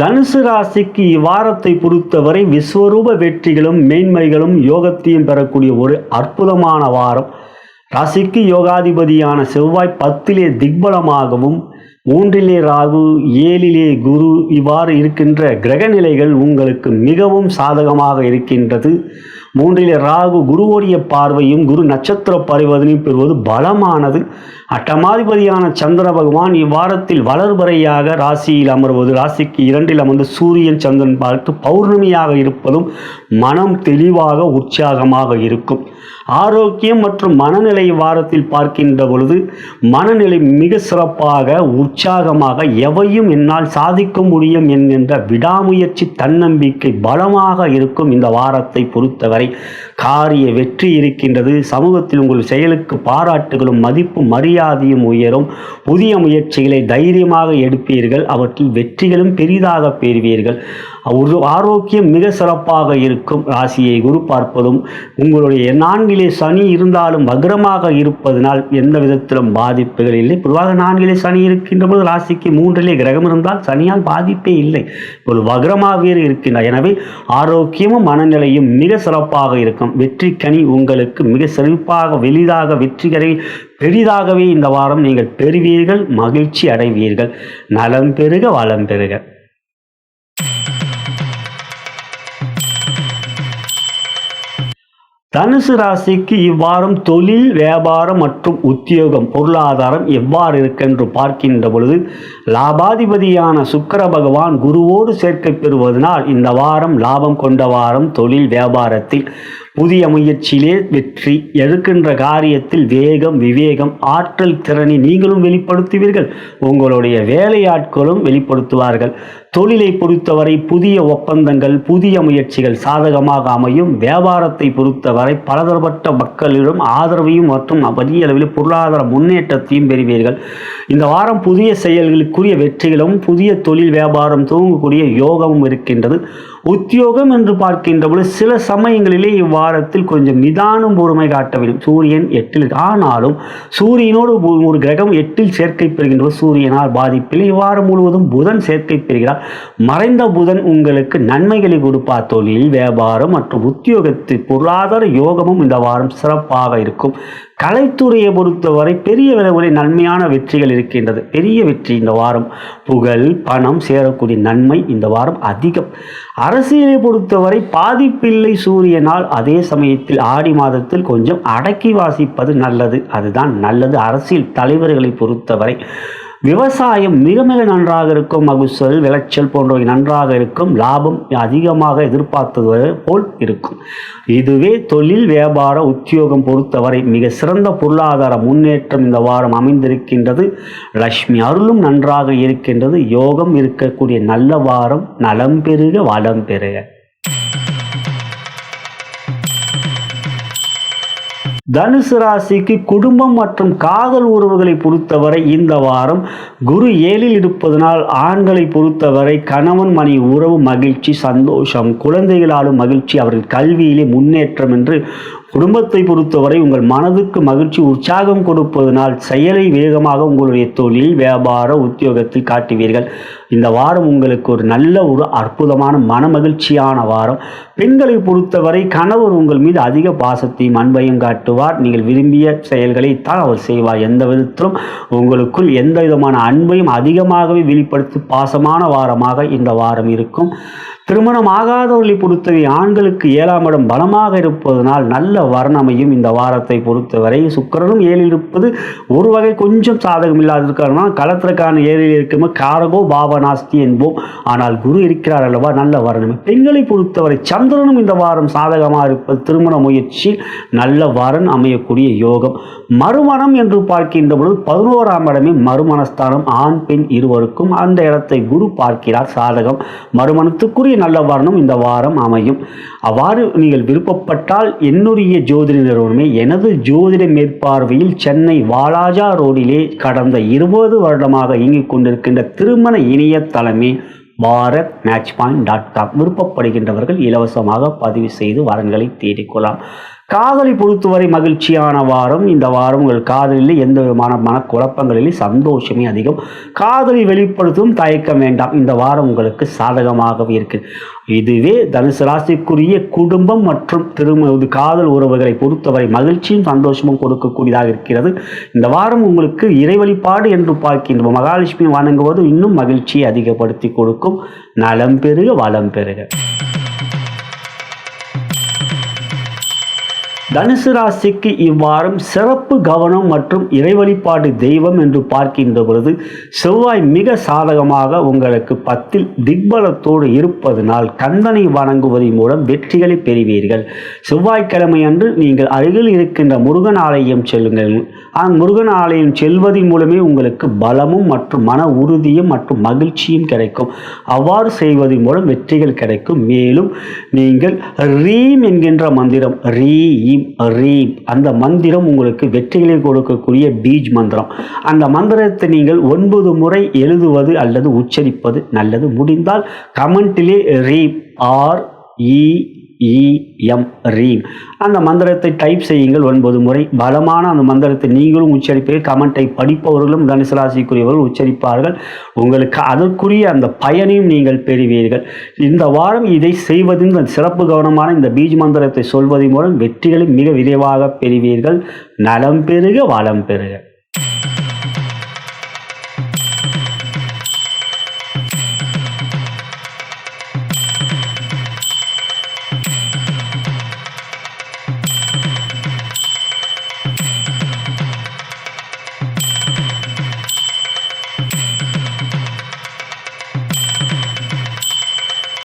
தனுசு ராசிக்கு இவ்வாரத்தை பொறுத்தவரை விஸ்வரூப வெற்றிகளும் மேன்மைகளும் யோகத்தையும் பெறக்கூடிய ஒரு அற்புதமான வாரம். ராசிக்கு யோகாதிபதியான செவ்வாய் பத்திலே திக்பலமாகவும் மூன்றிலே ராகு ஏழிலே குரு இவ்வாறு இருக்கின்ற கிரகநிலைகள் உங்களுக்கு மிகவும் சாதகமாக இருக்கின்றது. மூன்றிலே ராகு குருவோடைய பார்வையும் குரு நட்சத்திர பரிவதனையும் பெறுவது பலமானது. அட்டமாதிபதியான சந்திர பகவான் இவ்வாரத்தில் வளர்வரையாக ராசியில் அமர்வது ராசிக்கு இரண்டில் அமர்ந்து சூரியன் சந்திரன் பார்த்து பௌர்ணமியாக இருப்பதும் மனம் தெளிவாக உற்சாகமாக இருக்கும். ஆரோக்கியம் மற்றும் மனநிலை வாரத்தில் பார்க்கின்ற பொழுது மனநிலை மிக சிறப்பாக உற்சாகமாக எவையும் என்னால் சாதிக்க முடியும் என்கின்ற விடாமுயற்சி தன்னம்பிக்கை பலமாக இருக்கும் இந்த வாரத்தை பொறுத்தவரை. காரிய வெற்றி இருக்கின்றது. சமூகத்தில் உங்கள் செயலுக்கு பாராட்டுகளும் மதிப்பும் மரியாதையும் உயரும். புதிய முயற்சிகளை தைரியமாக எடுப்பீர்கள். அவற்றில் வெற்றிகளும் பெரிதாக பெறுவீர்கள். ஆரோக்கியம் மிக சிறப்பாக இருக்கும். ராசியை குரு பார்ப்பதும் உங்களுடைய நான்கிலே சனி இருந்தாலும் வக்ரமாக இருப்பதனால் எந்த விதத்திலும் பாதிப்புகள் இல்லை. பொதுவாக நான்கிலே சனி இருக்கின்ற போது ராசிக்கு மூன்றிலே கிரகம் இருந்தால் சனியால் பாதிப்பே இல்லை. ஒரு வக்ரமாகவே இருக்கின்றார். எனவே ஆரோக்கியமும் மனநிலையும் மிக சிறப்பாக இருக்கும். வெற்றி கனி உங்களுக்கு மிக சிறப்பாக வெளிதாக வெற்றிகரை பெரிதாகவே இந்த வாரம் நீங்கள் பெறுவீர்கள். மகிழ்ச்சி அடைவீர்கள். நலம் பெருக வளம் பெறுக. தனுசு ராசிக்கு இவ்வாறும் தொழில் வியாபாரம் மற்றும் உத்தியோகம் பொருளாதாரம் எவ்வாறு இருக்கென்று பார்க்கின்ற பொழுது லாபாதிபதியான சுக்கர பகவான் குருவோடு சேர்க்கை பெறுவதனால் இந்த வாரம் லாபம் கொண்ட வாரம் தொழில் வியாபாரத்தில் புதிய முயற்சியிலே வெற்றி எடுக்கின்ற காரியத்தில் வேகம் விவேகம் ஆற்றல் திறனை நீங்களும் வெளிப்படுத்துவீர்கள். உங்களுடைய வேலையாட்களும் வெளிப்படுத்துவார்கள். தொழிலை பொறுத்தவரை புதிய ஒப்பந்தங்கள் புதிய முயற்சிகள் சாதகமாக அமையும். வியாபாரத்தை பொறுத்தவரை பலதரப்பட்ட மக்களிடம் ஆதரவையும் மற்றும் பெரிய அளவில் பொருளாதார முன்னேற்றத்தையும் பெறுவீர்கள். இந்த வாரம் புதிய செயல்களுக்குரிய வெற்றிகளும் புதிய தொழில் வியாபாரம் துவங்கக்கூடிய யோகமும் இருக்கின்றது. உத்தியோகம் என்று பார்க்கின்ற பொழுது சில சமயங்களிலே இவ்வாரத்தில் கொஞ்சம் நிதானம் பொறுமை காட்ட வேண்டும் சூரியன் எட்டில் ஆனாலும் சூரியனோடு ஒரு கிரகம் எட்டில் சேர்க்கை பெறுகின்ற சூரியனால் பாதிப்பில் இவ்வாரம் முழுவதும் புதன் சேர்க்கை பெறுகிறார். மறைந்த புதன் உங்களுக்கு நன்மைகளை கொடுப்பார் தொழில் வியாபாரம் மற்றும் உத்தியோகத்தில் பொருளாதார யோகமும் இந்த வாரம் சிறப்பாக இருக்கும். கலைத்துறையை பொறுத்தவரை பெரிய விளைவுகளை நன்மையான வெற்றிகள் இருக்கின்றது. பெரிய வெற்றி இந்த வாரம். புகழ் பணம் சேரக்கூடிய நன்மை இந்த வாரம் அதிகம். அரசியலை பொறுத்தவரை பாதிப்பில்லை சூரியனால். அதே சமயத்தில் ஆடி மாதத்தில் கொஞ்சம் அடக்கி வாசிப்பது நல்லது. அதுதான் நல்லது. அரசியல் தலைவர்களை பொறுத்தவரை விவசாயம் மிக மிக நன்றாக இருக்கும் மகுசல் விளைச்சல் போன்றவை நன்றாக இருக்கும் லாபம் அதிகமாக எதிர்பார்த்தது போல் இருக்கும். இதுவே தொழில் வியாபார உத்தியோகம் பொறுத்தவரை மிக சிறந்த பொருளாதார முன்னேற்றம் இந்த வாரம் அமைந்திருக்கின்றது. லக்ஷ்மி அருளும் நன்றாக இருக்கின்றது. யோகம் இருக்கக்கூடிய நல்ல வாரம் நலம் பெருக வளம் பெருக. தனுசு ராசிக்கு குடும்பம் மற்றும் காதல் உறவுகளை பொறுத்தவரை இந்த வாரம் குரு ஏழில் இருப்பதனால் ஆண்களை பொறுத்தவரை கணவன் மணி உறவு மகிழ்ச்சி சந்தோஷம் குழந்தைகளாலும் மகிழ்ச்சி அவர்கள் கல்வியிலே முன்னேற்றம் என்று குடும்பத்தை பொறுத்தவரை உங்கள் மனதுக்கு மகிழ்ச்சி உற்சாகம் கொடுப்பதனால் செயலை வேகமாக உங்களுடைய தொழில் வியாபார உத்தியோகத்தில் காட்டுவீர்கள். இந்த வாரம் உங்களுக்கு ஒரு நல்ல ஒரு அற்புதமான மன மகிழ்ச்சியான வாரம். பெண்களை பொறுத்தவரை கணவர் உங்கள் மீது அதிக பாசத்தையும் அன்பையும் காட்டுவார். நீங்கள் விரும்பிய செயல்களை தான் அவர் செய்வார். எந்த விதத்திலும் உங்களுக்குள் எந்த விதமான அன்பையும் அதிகமாகவே வெளிப்படுத்தி பாசமான வாரமாக இந்த வாரம் இருக்கும். திருமணம் ஆகாதவர்களை பொறுத்தவரை ஆண்களுக்கு ஏழாம் இடம் பலமாக இருப்பதனால் நல்ல வர்ணமையும் இந்த வாரத்தை பொறுத்தவரை சுக்கரனும் ஏழில் இருப்பது ஒரு வகை கொஞ்சம் சாதகம் இல்லாதிருக்கிறனா களத்திற்கான ஏழில் இருக்கும்போது காரகோ பாபநாஸ்தி என்போம். ஆனால் குரு இருக்கிறார் அல்லவா? நல்ல வர்ணமை. பெண்களை பொறுத்தவரை சந்திரனும் இந்த வாரம் சாதகமாக இருப்பது திருமண முயற்சி நல்ல வரன் அமையக்கூடிய யோகம். மறுமணம் என்று பார்க்கின்ற பொழுது பதினோராம் இடமே மறுமணஸ்தானம். ஆண் பெண் இருவருக்கும் அந்த இடத்தை குரு பார்க்கிறார் சாதகம். மறுமணத்துக்குரிய நல்ல வரணும் இந்த வாரம் அமையும். அவ்வாறு நீங்கள் விருப்பப்பட்டால் என்னுடைய ஜோதிட நிறுவனமே எனது ஜோதிட மேற்பார்வையில் சென்னை வாலாஜா ரோடிலே கடந்த இருபது வருடமாக இயங்கிக் கொண்டிருக்கின்ற திருமண இணையதளமே Bharat match point dot com விருப்பப்படுகின்றவர்கள் இலவசமாக பதிவு செய்து வரன்களை தேடிக்கொள்ளலாம். காதலை பொறுத்தவரை மகிழ்ச்சியான வாரம். இந்த வாரம் உங்கள் காதலில் எந்த விதமான மனக்குழப்பங்களில் சந்தோஷமே அதிகம். காதலை வெளிப்படுத்தும் தயக்கம் வேண்டாம். இந்த வாரம் உங்களுக்கு சாதகமாகவே இருக்கு. இதுவே தனுசு ராசிக்குரிய குடும்பம் மற்றும் திரும காதல் உறவுகளை பொறுத்தவரை மகிழ்ச்சியும் சந்தோஷமும் கொடுக்கக்கூடியதாக இருக்கிறது. இந்த வாரம் உங்களுக்கு இறை வழிபாடு என்று பார்க்கின்ற மகாலட்சுமி வணங்குவது இன்னும் மகிழ்ச்சியை அதிகப்படுத்தி கொடுக்கும். நலம் பெருக வளம் பெருக தனுசு ராசிக்கு இவ்வாரம் சிறப்பு கவனம் மற்றும் இறைவழிபாடு தெய்வம் என்று பார்க்கின்ற பொழுது செவ்வாய் மிக சாதகமாக உங்களுக்கு பத்தில் திக்பலத்தோடு இருப்பதனால் கந்தனை வணங்குவதன் மூலம் வெற்றிகளை பெறுவீர்கள். செவ்வாய்க்கிழமை அன்று நீங்கள் அருகில் இருக்கின்ற முருகன் ஆலயம் செல்லுங்கள். அந்த முருகன் ஆலயம் செல்வதன் மூலமே உங்களுக்கு பலமும் மற்றும் மன உறுதியும் மற்றும் மகிழ்ச்சியும் கிடைக்கும். அவ்வாறு செய்வதன் மூலம் வெற்றிகள் கிடைக்கும். மேலும் நீங்கள் ரீம் என்கின்ற மந்திரம் ரீ ரீம் ரீம் அந்த மந்திரம் உங்களுக்கு வெற்றிகளை கொடுக்கக்கூடிய பீஜ் மந்திரம். அந்த மந்திரத்தை நீங்கள் ஒன்பது முறை எழுதுவது அல்லது உச்சரிப்பது நல்லது. முடிந்தால் கமெண்ட்டிலே ரீம் ஆர் இ இஎம் ரீம் அந்த மந்திரத்தை டைப் செய்யுங்கள் ஒன்பது முறை. பலமான அந்த மந்திரத்தை நீங்களும் உச்சரிப்பீர்கள். கமெண்ட்டை படிப்பவர்களும் தனுசு ராசிக்குரியவர்கள் உச்சரிப்பார்கள். உங்களுக்கு அதற்குரிய அந்த பயனையும் நீங்கள் பெறுவீர்கள். இந்த வாரம் இதை செய்வதின் சிறப்பு கவனமான இந்த பீஜ் மந்திரத்தை சொல்வதன் மூலம் வெற்றிகளை மிக விரைவாக பெறுவீர்கள். நலம் பெருக வளம் பெறுக.